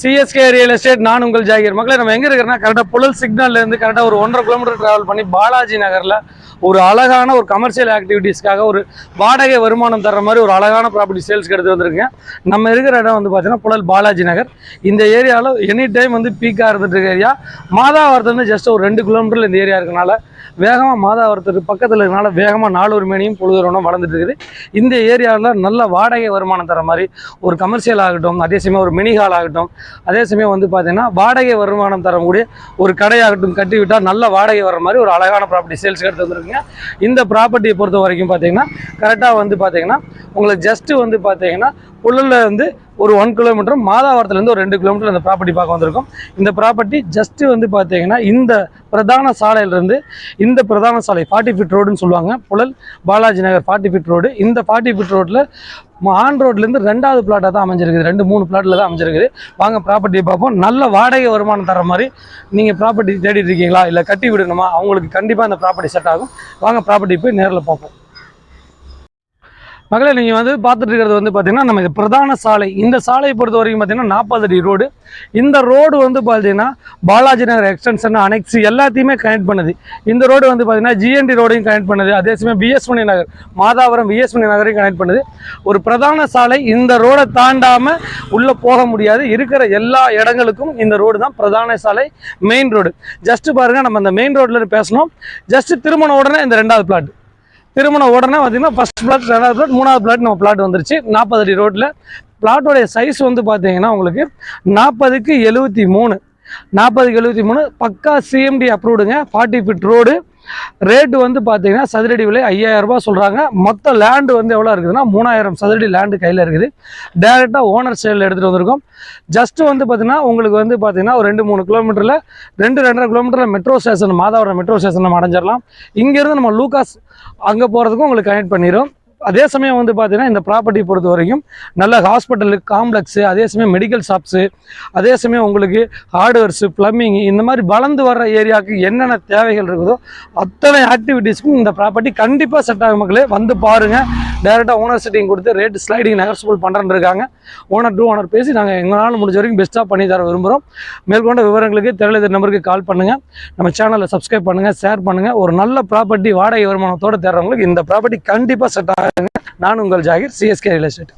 CSK real estate நான் உங்கள் ஜாகிர். மக்களை நம்ம எங்கே இருக்கிறோன்னா கரெக்டாக புழல் சிக்னல்லேருந்து கரெக்டாக ஒரு ஒன்றரை கிலோமீட்டர் ட்ராவல் பண்ணி பாலாஜி நகரில் ஒரு அழகான ஒரு கமர்ஷியல் ஆக்டிவிட்டீஸ்க்காக ஒரு வாடகை வருமானம் தர்ற மாதிரி ஒரு அழகான ப்ராப்பர்ட்டி சேல்ஸ்க்கு எடுத்து வந்திருக்கேன். நம்ம இருக்கிற இடம் வந்து பார்த்தீங்கன்னா புழல் பாலாஜி நகர். இந்த ஏரியாவில் எனி டைம் வந்து பீக்காக இருந்துட்டு இருக்க ஏரியா மாதாவரத்துலேருந்து ஜஸ்ட் ஒரு ரெண்டு கிலோமீட்டரில் இந்த ஏரியா இருக்கனால வேகமாக மாதாவரத்துக்கு பக்கத்தில் இருக்கனால வேகமாக நாலூர் மேனியும் பொழுதுறவனும் வளர்ந்துட்டு இருக்குது. இந்த ஏரியாவில் நல்ல வாடகை வருமானம் தர மாதிரி ஒரு கமர்ஷியல் ஆகட்டும் அதே சமயம் ஒரு மினி ஹால் ஆகட்டும் அதே சமயம் வந்து பார்த்தீங்கன்னா வாடகை வருமானம் தரக்கூடிய ஒரு கடையாகட்டும் கட்டி விட்டால் நல்ல வாடகை வர மாதிரி ஒரு அழகான ப்ராப்பர்ட்டி சேல்ஸ் எடுத்து வந்திருக்குங்க. இந்த ப்ராப்பர்ட்டியை பொறுத்த வரைக்கும் பார்த்தீங்கன்னா கரெக்டாக வந்து பார்த்தீங்கன்னா உங்களுக்கு ஜஸ்ட்டு வந்து பார்த்தீங்கன்னா புல்லில் இருந்து ஒரு ஒன் கிலோமீட்டர் மாதாவரத்துலேருந்து ஒரு ரெண்டு கிலோமீட்டர் இந்த ப்ராப்பர்ட்டி பார்க்க வந்திருக்கும். இந்த ப்ராப்பர்ட்டி ஜஸ்ட்டு வந்து பார்த்தீங்கன்னா இந்த பிரதான சாலையிலிருந்து இந்த பிரதான சாலை ஃபார்ட்டி ஃபிட் ரோடுன்னு சொல்லுவாங்க. Puzhal Balaji Nagar forty feet road இந்த ஃபார்ட்டி ஃபிட் ரோட்டில் ஆன் ரோட்லேருந்து ரெண்டாவது பிளாட்டாக தான் அமைஞ்சிருக்குது. ரெண்டு மூணு பிளாட்டில் தான் அமைஞ்சிருக்குது. வாங்க ப்ராப்பர்ட்டியை பார்ப்போம். நல்ல வாடகை வருமானம் தர மாதிரி நீங்கள் ப்ராப்பர்ட்டி தேடிட்டு இருக்கீங்களா? இல்லை கட்டி விடணுமா? அவங்களுக்கு கண்டிப்பாக அந்த ப்ராப்பர்ட்டி செட் ஆகும். வாங்க ப்ராப்பர்ட்டி போய் நேரில் பார்ப்போம். மகளே நீங்கள் வந்து பார்த்துட்டு இருக்கிறது வந்து பார்த்தீங்கன்னா நம்ம இது பிரதான சாலை. இந்த சாலையை பொறுத்த வரைக்கும் பார்த்தீங்கன்னா நாற்பது அடி ரோடு இந்த ரோடு வந்து பார்த்தீங்கன்னா பாலாஜி நகர் எக்ஸ்டென்ஷன் அனைத்து எல்லாத்தையுமே கனெக்ட் பண்ணுது. இந்த ரோடு வந்து பார்த்தீங்கன்னா ஜிஎன்டி ரோடையும் கனெக்ட் பண்ணுது. அதே சமயம் பிஎஸ்மணி நகர் மாதாவரம் பிஎஸ்மணி நகரையும் கனெக்ட் பண்ணுது. ஒரு பிரதான சாலை இந்த ரோடை தாண்டாமல் உள்ளே போக முடியாது. இருக்கிற எல்லா இடங்களுக்கும் இந்த ரோடு தான் பிரதான சாலை மெயின் ரோடு ஜஸ்ட்டு பாருங்கள் நம்ம அந்த மெயின் ரோட்டில் பேசணும். ஜஸ்ட்டு திருமண உடனே இந்த ரெண்டாவது பிளாட் திருமணம் உடனே பார்த்தீங்கன்னா ஃபஸ்ட் பிளாட் ரெண்டாவது பிளாட் மூணாவது பிளாட் நம்ம பிளாட் வந்துருச்சு. நாற்பது அடி ரோட்டில் பிளாட்டோடைய சைஸ் வந்து பார்த்தீங்கன்னா உங்களுக்கு நாற்பதுக்கு எழுபத்தி மூணு. நாற்பதுக்கு எழுபத்தி மூணு. பக்கா சிஎம்டி அப்ரூவ்டுங்க ஃபார்ட்டி ஃபிட் ரோடு ரேட்டு வந்து பார்த்தீங்கன்னா சதுரடி விலை ஐயாயிரம் ரூபாய் சொல்கிறாங்க மொத்த லேண்டு வந்து எவ்வளோ இருக்குதுன்னா மூணாயிரம் சதுரடி லேண்டு கையில் இருக்குது. டேரெக்டாக ஓனர் சேலில் எடுத்துகிட்டு வந்திருக்கோம். ஜஸ்ட்டு வந்து பார்த்தீங்கன்னா உங்களுக்கு வந்து பார்த்தீங்கன்னா ஒரு ரெண்டு மூணு கிலோமீட்டரில் ரெண்டு ரெண்டரை கிலோமீட்டரில் metro station Madhavaram metro station நம்ம அடைஞ்சிடலாம். இங்கேருந்து நம்ம லூகாஸ் அங்கே போகிறதுக்கும் உங்களுக்கு கனெக்ட் பண்ணிடும் அதே சமயம் வந்து பார்த்தீங்கன்னா இந்த ப்ராப்பர்ட்டி பொறுத்த வரைக்கும் நல்ல ஹாஸ்பிட்டலு காம்ப்ளெக்ஸு அதே சமயம் மெடிக்கல் ஷாப்ஸு அதே சமயம் உங்களுக்கு ஹார்ட்வேர்ஸு ப்ளம்பிங் இந்த மாதிரி வளர்ந்து வர்ற ஏரியாவுக்கு என்னென்ன தேவைகள் இருக்குதோ அத்தனை ஆக்டிவிட்டீஸ்க்கும் இந்த ப்ராப்பர்ட்டி கண்டிப்பாக செட் ஆகும் மக்களே. வந்து பாருங்கள் டேரெக்டாக ஓனர் செட்டிங் கொடுத்து ரேட் ஸ்லைடிங் நெகர்சிபிள் பண்ணுறேன்னு இருக்காங்க. ஓனர் டூ ஓனர் பேசி நாங்கள் எங்களால் முடிஞ்ச வரைக்கும் பெஸ்ட்டாக பண்ணி தர விரும்புகிறோம் மேற்கொண்ட விவரங்களுக்கு தெரியல நம்பருக்கு கால் பண்ணுங்கள் நம்ம சேனலை சப்ஸ்கிரைப் பண்ணுங்கள் ஷேர் பண்ணுங்கள் ஒரு நல்ல ப்ராப்பர்ட்டி வாடகை வருமானத்தோடு தேடுறவங்களுக்கு இந்த ப்ராப்பர்ட்டி கண்டிப்பாக செட் பாருங்கள் நான் உங்கள் ஜாகிர் சிஎஸ்கே ரியல் எஸ்டேட்